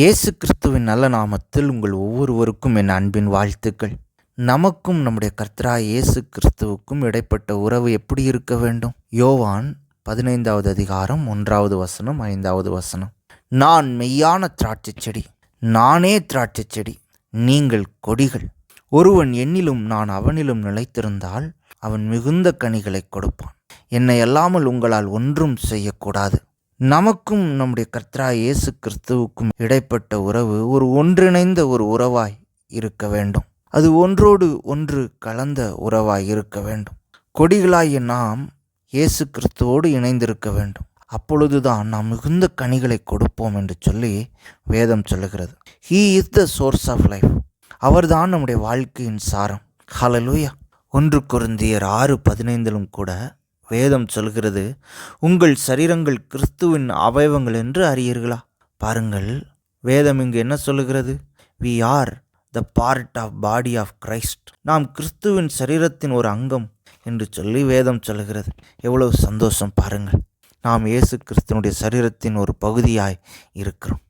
இயேசு கிறிஸ்துவின் நல்ல நாமத்தில் உங்கள் ஒவ்வொருவருக்கும் என் அன்பின் வாழ்த்துக்கள். நமக்கும் நம்முடைய கர்த்தரா இயேசு கிறிஸ்துவுக்கும் இடைப்பட்ட உறவு எப்படி இருக்க வேண்டும்? யோவான் பதினைந்தாவது அதிகாரம் ஒன்றாவது வசனம் ஐந்தாவது வசனம். நான் மெய்யான திராட்சை செடி நானே திராட்சை செடி நீங்கள் கொடிகள். ஒருவன் என்னிலும் நான் அவனிலும் நிலைத்திருந்தால் அவன் மிகுந்த கனிகளை கொடுப்பான். என்னை அல்லாமல் உங்களால் ஒன்றும் செய்யக்கூடாது. நமக்கும் நம்முடைய கர்த்தரா இயேசு கிறிஸ்துவுக்கும் இடைப்பட்ட உறவு ஒரு ஒன்றிணைந்த ஒரு உறவாய் இருக்க வேண்டும். அது ஒன்றோடு ஒன்று கலந்த உறவாய் இருக்க வேண்டும். கொடிகளாகிய நாம் இயேசு கிறிஸ்துவோடு இணைந்திருக்க வேண்டும். அப்பொழுதுதான் நாம் மிகுந்த கனிகளை கொடுப்போம் என்று சொல்லி வேதம் சொல்லுகிறது. He is the source of life அவர்தான் நம்முடைய வாழ்க்கையின் சாரம். ஹலலூயா ஒன்று குருந்தியர் ஆறு பதினைந்திலும் கூட வேதம் சொல்கிறது உங்கள் சரீரங்கள் கிறிஸ்துவின் அவயவங்கள் என்று அறியீர்களா? பாருங்கள் வேதம் இங்கு என்ன சொல்லுகிறது? We are the part of body of Christ நாம் கிறிஸ்துவின் சரீரத்தின் ஒரு அங்கம் என்று சொல்லி வேதம் சொல்கிறது எவ்வளவு சந்தோஷம் பாருங்கள். நாம் இயேசு கிறிஸ்தனுடைய சரீரத்தின் ஒரு பகுதியாய் இருக்கிறோம்.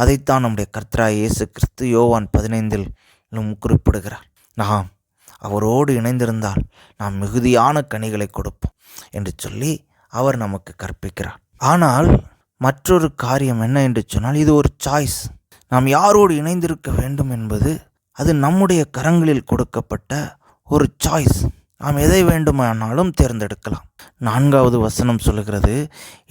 அதைத்தான் நம்முடைய கர்த்தராய் இயேசு கிறிஸ்து யோவான் பதினைந்தில் குறிப்பிடுகிறார். நாம் அவரோடு இணைந்திருந்தால் நாம் மிகுதியான கனிகளை கொடுப்போம் என்று சொல்லி அவர் நமக்கு கற்பிக்கிறார். ஆனால் மற்றொரு காரியம் என்ன என்று சொன்னால் இது ஒரு சாய்ஸ் நாம் யாரோடு இணைந்திருக்க வேண்டும் என்பது அது நம்முடைய கரங்களில் கொடுக்கப்பட்ட ஒரு சாய்ஸ் நாம் எதை வேண்டுமானாலும் தேர்ந்தெடுக்கலாம். நான்காவது வசனம் சொல்லுகிறது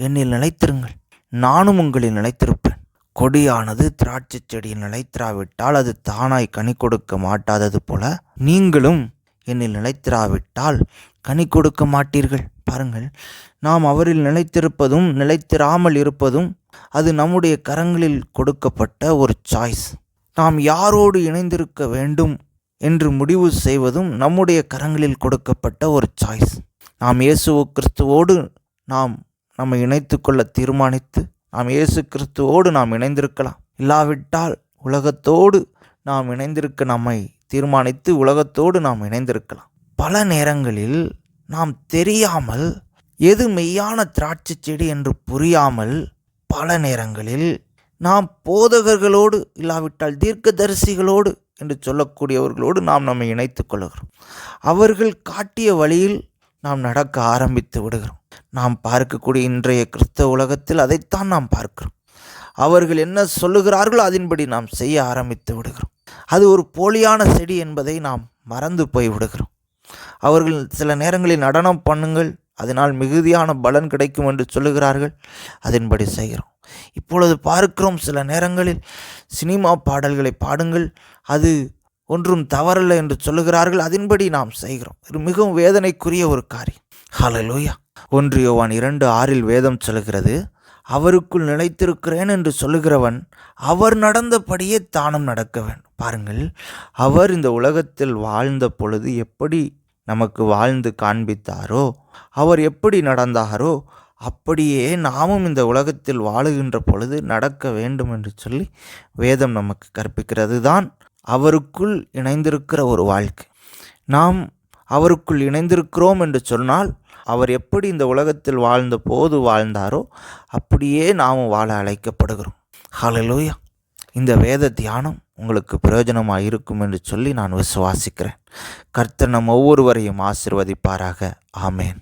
என்னில் நிலைத்திருங்கள். நானும் உங்களில் நிலைத்திருப்பேன். கொடியானது திராட்சை செடியில் நிலைத்திராவிட்டால் அது தானாய் கனி கொடுக்க மாட்டாதது போல நீங்களும் என்னில் நிலைத்திராவிட்டால் கனி கொடுக்க மாட்டீர்கள். பாருங்கள் நாம் அவரில் நிலைத்திருப்பதும் நிலைத்திராமல் இருப்பதும் அது நம்முடைய கரங்களில் கொடுக்கப்பட்ட ஒரு சாய்ஸ். நாம் யாரோடு இணைந்திருக்க வேண்டும் என்று முடிவு செய்வதும் நம்முடைய கரங்களில் கொடுக்கப்பட்ட ஒரு சாய்ஸ். நாம் இயேசு கிறிஸ்துவோடு நாம் நம்மை இணைத்து கொள்ள தீர்மானித்து நாம் இயேசு கிறிஸ்துவோடு நாம் இணைந்திருக்கலாம். இல்லாவிட்டால் உலகத்தோடு நாம் இணைந்திருக்க நம்மை தீர்மானித்து உலகத்தோடு நாம் இணைந்திருக்கலாம். பல நேரங்களில் நாம் தெரியாமல் எது மெய்யான திராட்சை செடி என்று புரியாமல் பல நேரங்களில் நாம் போதகர்களோடு இல்லாவிட்டால் தீர்க்கதரிசிகளோடு என்று சொல்லக்கூடியவர்களோடு நாம் நம்மை இணைத்து கொள்கிறோம். அவர்கள் காட்டிய வழியில் நாம் நடக்க ஆரம்பித்து விடுகிறோம். நாம் பார்க்கக்கூடிய இன்றைய கிறிஸ்தவ உலகத்தில் அதைத்தான் நாம் பார்க்கிறோம். அவர்கள் என்ன சொல்லுகிறார்களோ அதன்படி நாம் செய்ய ஆரம்பித்து விடுகிறோம். அது ஒரு போலியான செடி என்பதை நாம் மறந்து போய் விடுகிறோம். அவர்கள் சில நேரங்களில் நடனம் பண்ணுங்கள் அதனால் மிகுதியான பலன் கிடைக்கும் என்று சொல்லுகிறார்கள் அதன்படி செய்கிறோம். இப்பொழுது பார்க்கிறோம் சில நேரங்களில் சினிமா பாடல்களை பாடுங்கள் அது ஒன்றும் தவறில்லை என்று சொல்லுகிறார்கள். அதன்படி நாம் செய்கிறோம். இது மிகவும் வேதனைக்குரிய ஒரு காரியம். ஹலலூயா ஒன்று யோவான் இரண்டு ஆறில் வேதம் சொல்கிறது அவருக்குள் நிலைத்திருக்கிறேன் என்று சொல்லுகிறவன் அவர் நடந்தபடியே தானும் நடக்க வேண்டும். பாருங்கள் அவர் இந்த உலகத்தில் வாழ்ந்த பொழுது எப்படி நமக்கு வாழ்ந்து காண்பித்தாரோ அவர் எப்படி நடந்தாரோ அப்படியே நாமும் இந்த உலகத்தில் வாழுகின்ற பொழுது நடக்க வேண்டும் என்று சொல்லி வேதம் நமக்கு கற்பிக்கிறது தான் அவருக்குள் இணைந்திருக்கிற ஒரு வாழ்க்கை. நாம் அவருக்குள் இணைந்திருக்கிறோம் என்று சொன்னால் அவர் எப்படி இந்த உலகத்தில் வாழ்ந்த போது வாழ்ந்தாரோ அப்படியே நாமும் வாழ அழைக்கப்படுகிறோம். ஹலலூயா இந்த வேத தியானம் உங்களுக்கு பிரயோஜனமாக இருக்கும் என்று சொல்லி நான் விசுவாசிக்கிறேன். கர்த்தர் நம் ஒவ்வொருவரையும் ஆசிர்வதிப்பாராக. ஆமேன்.